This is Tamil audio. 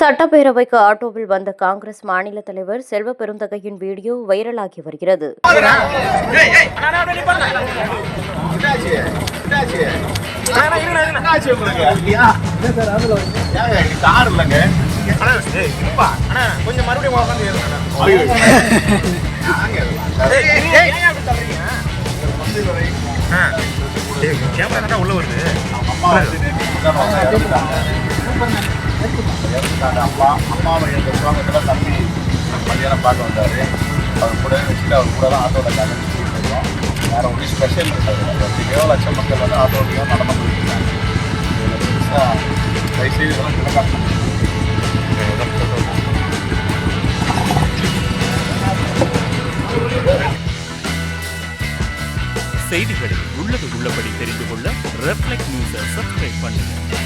சட்டப்பேரவைக்கு ஆட்டோவில் வந்த காங்கிரஸ் மாநில தலைவர் செல்வ பெருந்தகையின் வீடியோ வைரலாகி வருகிறது கொஞ்சம் மறுபடியும் உள்ள வருது இறந்துட்டாங்க. இறந்துட்டாங்க அம்மா. அம்மாவை எங்கள் சுவாங்கத்துல தம்பி மதியானம் பார்க்க வந்தார் அவர் கூட வச்சுட்டு அவர் கூட தான் ஆட்டோவில் காரணம் சுற்றிட்டு இருக்கோம். வேற ஒன்றும் ஸ்பெஷல் இருக்காது எவ்வளோ லட்சம் மக்கள் வந்து ஆட்டோலையும் நடந்து போயிருக்காங்க இருக்காங்க இதுல தயவுசெய்து இதெல்லாம் கிடக்காட்டும் செய்திகளை உள்ளது உள்ளபடி தெரிந்து கொள்ள ரெஃப்ளெக்ட் நியூஸை சப்ஸ்கிரைப் பண்ணுங்கள்